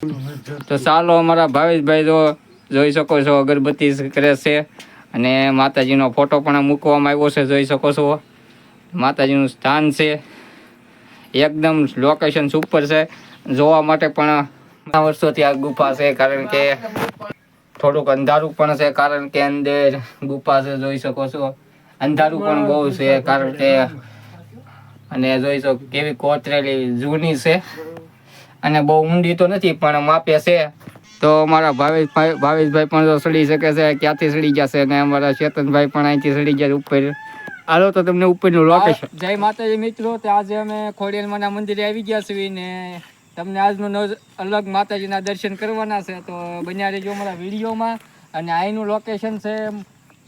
તો ચાલો અમારા ભાવેશભાઈ તો જોઈ શકો છો, અગરબત્તી કરે છે અને માતાજીનો ફોટો પણ મૂકવામાં આવ્યો છે, જોઈ શકો છો. માતાજીનું સ્થાન છે. એકદમ લોકેશન સુપર છે. જોવા માટે પણ ઘણા વર્ષોથી આ ગુફા છે, કારણ કે થોડુંક અંધારું પણ છે, કારણ કે અંદર ગુફા છે, જોઈ શકો છો. અંધારું પણ બહુ છે, કારણ કે અને જોઈ શકો કેવી કોતરેલી જૂની છે. અને બહુ ઊંડી તો નથી, પણ માપે છે. તો મારા ભાવેશભાઈ ભાવેશભાઈ પણ તો સડી શકે છે, ક્યાંથી સડી જશે? અને અમારા ચેતનભાઈ પણ અહીંથી સડી જાય ઉપર. હાલો, તો તમને ઉપરનું લોકેશન જય માતાજી મિત્રો, તો આજે અમે ખોડિયાલમાના મંદિરે આવી ગયા છીએ ને તમને આજનું અલગ માતાજીના દર્શન કરવાના છે, તો બન્યા રહેજો અમારા વિડીયોમાં. અને અહીંનું લોકેશન છે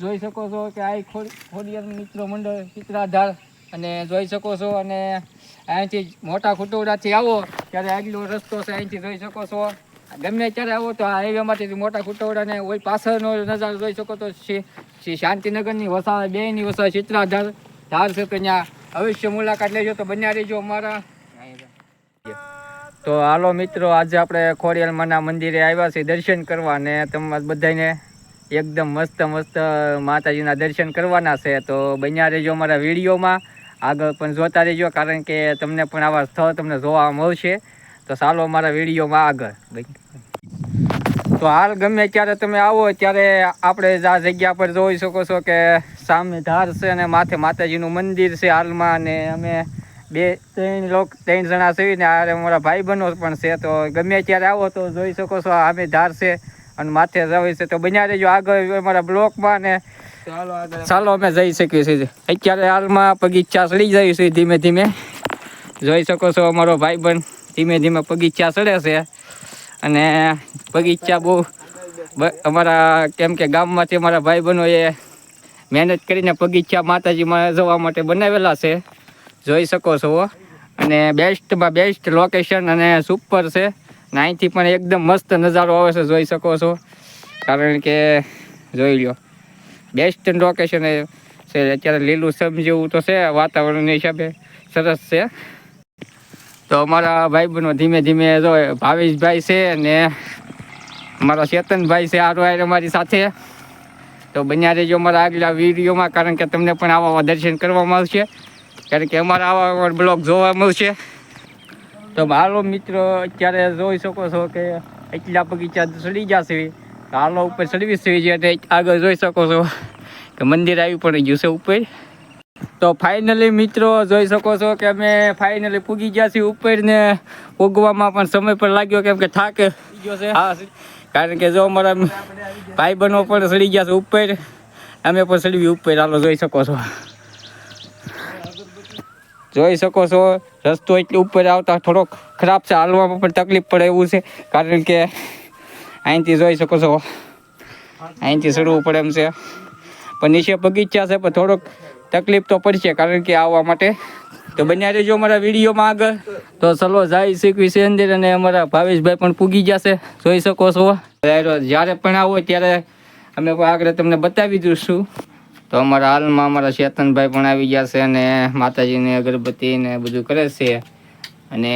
જોઈ શકો છો કે આ ખોડિયાર મિત્રો મંડળ, ચિત્રાધાર અને જોઈ શકો છો, અને અહીંથી મોટા ખુટોડાથી આવો, ત્યારે આગલો રસ્તો છે, અહીંથી જોઈ શકો છો. ગમે ત્યારે આવો તો આ હાઈવે મોટા ખુટોડાને કોઈ પાછળનો નજારો જોઈ શકો તો શ્રી શાંતિનગરની વસાવા બેની વસાવા, ચિત્રાધાર ધાર છે તો ત્યાં. અવશ્ય મુલાકાત લેજો તો બન્યા રહેજો અમારા. તો હાલો મિત્રો, આજે આપણે ખોડિયાલમાના મંદિરે આવ્યા છીએ દર્શન કરવા ને તમારા બધાને એકદમ મસ્ત મસ્ત માતાજીના દર્શન કરવાના છે. તો બન્યા રહેજો અમારા વિડીયોમાં. આગળ પણ જોતા રહેજો, કારણ કે તમને પણ આવા સ્થળ તમને જોવા મળશે. તો ચાલો અમારા વિડીયોમાં આગળ. તો હાલ ગમે ત્યારે તમે આવો, ત્યારે આપણે આ જગ્યા પર જોઈ શકો છો કે સામે ધાર છે અને માથે માતાજીનું મંદિર છે હાલમાં, અને અમે બે, ત્રણ લોક, ત્રણ જણા છે ને આ અમારા ભાઈ બહેનો પણ છે. તો ગમે ત્યારે આવો તો જોઈ શકો છો સામે ધાર છે અને માથે જવી છે. તો બન્યા રહેજો આગળ અમારા બ્લોકમાં ને ચાલો અમે જઈ શકીએ છીએ. અત્યારે હાલમાં બગીચા ચડી જાય છે ધીમે ધીમે. જોઈ શકો છો અમારો ભાઈ બન ધીમે ધીમે બગીચા ચડે છે. અને બગીચા બહુ અમારા, કેમ કે ગામમાંથી અમારા ભાઈ બહેનોએ મહેનત કરીને બગીચા માતાજીમાં જવા માટે બનાવેલા છે. જોઈ શકો છો. અને બેસ્ટમાં બેસ્ટ લોકેશન અને સુપર છે. ને અહીંથી પણ એકદમ મસ્ત નજારો આવે છે, જોઈ શકો છો. કારણ કે, જોઈ લ્યો. બેસ્ટ લોકેશન છે. અત્યારે લીલું સમ જેવું તો છે, વાતાવરણના હિસાબે સરસ છે. તો અમારા ભાઈબંધો ધીમે ધીમે જો ભાવેશભાઈ છે ને અમારા ચેતનભાઈ છે આરો અમારી સાથે. તો બન્યા રહેજો અમારા આગલા વિડીયોમાં, કારણ કે તમને પણ આવા દર્શન કરવા મળશે. કારણ કે અમારા આવા બ્લોગ જોવા મળશે. તો મારો મિત્રો, અત્યારે જોઈ શકો છો કે એટલા બગીચા સડી જશે. હાલો, ઉપર ચડવી છે. એટલે આગળ જોઈ શકો છો કે મંદિર આવી પણ ગયું છે ઉપર. તો ફાઇનલી મિત્રો, જોઈ શકો છો કે અમે ફાઇનલી પૂગી ગયા છીએ ઉપર ને પૂગવામાં પણ સમય પણ લાગ્યો કેમ કે થાક ગયો છે. હા કારણ કે જો અમારા ભાઈ બહેનો પણ ચડી ગયા છે ઉપર, અમે પણ ચડવી ઉપર. હાલો, જોઈ શકો છો. જોઈ શકો છો, રસ્તો એટલે ઉપર આવતા થોડોક ખરાબ છે. હાલવામાં પણ તકલીફ પડે એવું છે. કારણ કે અહીંથી જોઈ શકો છો. અહીંથી ચડવું પડે એમ છે. પણ નીચે બગીચા છે, પણ થોડોક તકલીફ તો પડશે, કારણ કે આવવા માટે. તો બન્યા રહેજો અમારા વિડીયોમાં આગળ. તો ચલો, જાય શીખવી છે અંદર અને અમારા ભાવેશભાઈ પણ પૂગી જશે. જોઈ શકો છો. જ્યારે પણ આવો ત્યારે અમે આગળ તમને બતાવી દઈશું. તો અમારા હાલમાં અમારા ચેતનભાઈ પણ આવી ગયા છે અને માતાજીને અગરબત્તી ને બધું કરે છે. અને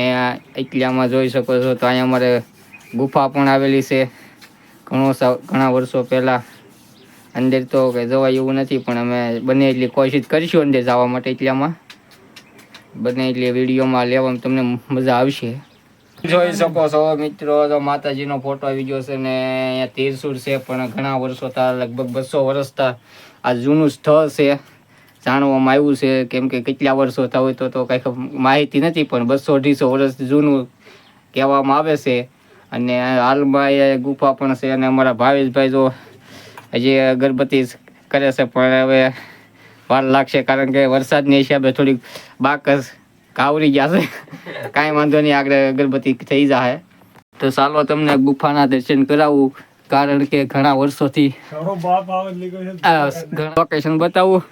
એટલામાં જોઈ શકો છો તો અહીંયા અમારે ગુફા પણ આવેલી છે. ઘણો ઘણા વર્ષો પહેલાં અંદર તો કંઈ જવાય એવું નથી, પણ અમે બને એટલી કોશિશ કરીશું અંદર જવા માટે એટલામાં બને એટલી વિડીયોમાં લેવામાં તમને મજા આવશે. જોઈ શકો છો મિત્રો તો માતાજીનો ફોટો આવી ગયો છે ને, અહીંયા તીરસુર છે, પણ ઘણા વર્ષો હતા લગભગ બસો વર્ષ તા આ જૂનું સ્થળ છે. જાણવામાં આવ્યું છે કેમ કે કેટલા વર્ષો થતા હોય તો તો કંઈ ખબર- માહિતી નથી, પણ બસો અઢીસો વર્ષ જૂનું કહેવામાં આવે છે. અને હાલમાં એ ગુફા પણ છે અને અમારા ભાવેશભાઈ જો હજી અગરબત્તી કરે છે પણ હવે વાર લાગશે કારણ કે વરસાદની હિસાબે થોડીક બાકસ કાવરી ગયા છે. કાંઈ વાંધો નહીં આગળ અગરબત્તી થઈ જાય તો ચાલો તમને ગુફાના દર્શન કરાવું કારણ કે ઘણા વર્ષોથી લોકેશન બતાવું.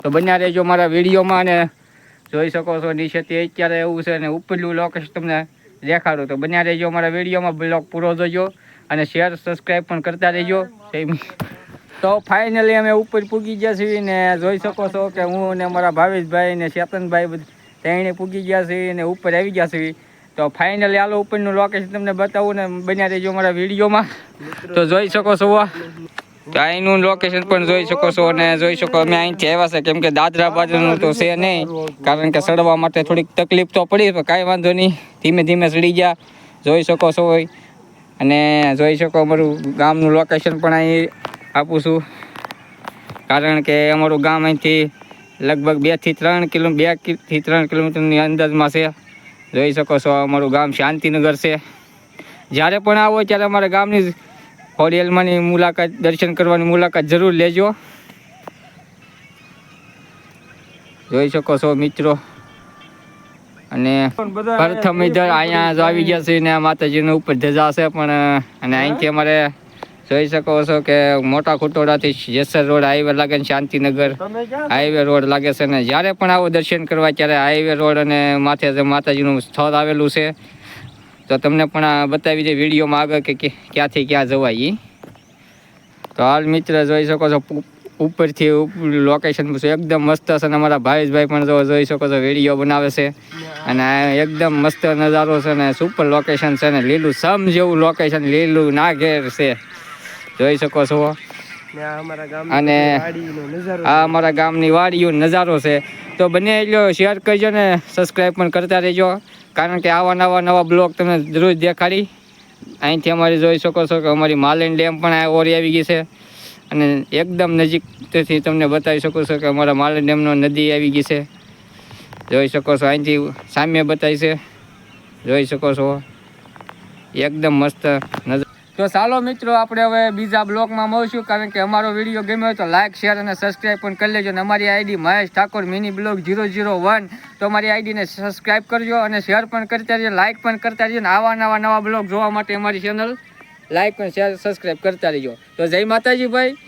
તો બન્યા રહેજો મારા વિડીયોમાં અને જોઈ શકો છો નીચેથી અત્યારે એવું છે અને ઉપરલું લોકેશન તમને દેખાડું તો બન્યા રહેજો મારા વિડીયોમાં બ્લોગ પૂરો જોજો અને શેર સબસ્ક્રાઈબ પણ કરતા રહેજો. તો ફાઇનલી અમે ઉપર પૂગી ગયા છીએ ને જોઈ શકો છો કે હું ને મારા ભાવેશભાઈ ને ચેતનભાઈ તેણે પૂગી ગયા છીએ ને ઉપર આવી ગયા છીએ. તો ફાઇનલી હાલો ઉપરનું લોકેશન તમને બતાવું ને બન્યા રહેજો અમારા વિડીયોમાં. તો જોઈ શકો છો. તો અહીંનું લોકેશન પણ જોઈ શકો છો અને જોઈ શકો અમે અહીંથી આવ્યા છે. કેમ કે દાદરા બાજુનું તો છે નહીં, કારણ કે સડવા માટે થોડીક તકલીફ તો પડી, પણ કાંઈ વાંધો નહીં. ધીમે ધીમે સડી ગયા. જોઈ શકો છો અને જોઈ શકો અમારું ગામનું લોકેશન પણ અહીં આપું છું. કારણ કે અમારું ગામ અહીંથી લગભગ બેથી ત્રણ કિલો બેથી ત્રણ કિલોમીટરની અંદાજમાં છે. જોઈ શકો છો, અમારું ગામ શાંતિનગર છે. જ્યારે પણ આવો ત્યારે અમારા ગામની ખોડિયાલમાંની મુલાકાત દર્શન કરવાની મુલાકાત જરૂર લેજો. જોઈ શકો છો મિત્રો. અને પ્રથમ ઇધર અહીંયા જ આવી ગયા છે ને આ ઉપર ધજા છે પણ અને અહીંથી અમારે જોઈ શકો છો કે મોટા ખોટોડાથી જેસર રોડ હાઈવે લાગે ને શાંતિનગર હાઈવે રોડ લાગે છે ને. જ્યારે પણ આવો દર્શન કરવા ત્યારે હાઈવે રોડ અને માથે માતાજીનું સ્થળ આવેલું છે તો તમને પણ આ બતાવી દે વિડીયોમાં આગળ કે ક્યાંથી ક્યાં જવાય એ તો હાલ મિત્ર જોઈ શકો છો ઉપરથી લોકેશન એકદમ મસ્ત છે અને અમારા ભાવેશભાઈ પણ જો જોઈ શકો છો વીડિયો બનાવે છે. અને એકદમ મસ્ત નજારો છે ને સુપર લોકેશન છે ને લીલું સમ જેવું લોકેશન લીલું ના ઘેર છે. જોઈ શકો છો. અને આ અમારા ગામની વાડીઓ નજારો છે. તો બને એટલો શેર કરજો ને સબસ્ક્રાઈબ પણ કરતા રહેજો. કારણ કે આવા નવા નવા બ્લોગ તમને જરૂર દેખાડી. અહીંથી અમારી જોઈ શકો છો કે અમારી માલિન ડેમ પણ ઓરી આવી ગઈ છે. અને એકદમ નજીકથી તમને બતાવી શકો છો કે અમારા માલિન ડેમનો નદી આવી ગઈ છે. જોઈ શકો છો, અહીંથી સામે બતાવી છે. જોઈ શકો છો. એકદમ મસ્ત નજર તો ચાલો મિત્રો, આપણે હવે બીજા બ્લોગમાં મળશું, કારણ કે અમારો વીડિયો ગમ્યો તો લાઇક શેર અને સબસ્ક્રાઈબ પણ કરી લેજો. અને અમારી ID Mahesh Thakor mini vlog zero zero one તો અમારી આઈડીને સબસ્ક્રાઈબ કરજો અને શેર પણ કરતા રહેજો લાઇક પણ કરતા રહેજો. અને આવા નવા નવા બ્લોગ જોવા માટે અમારી ચેનલ લાઇક પણ શેર સબસ્ક્રાઈબ કરતા રહેજો. તો જય માતાજી ભાઈ.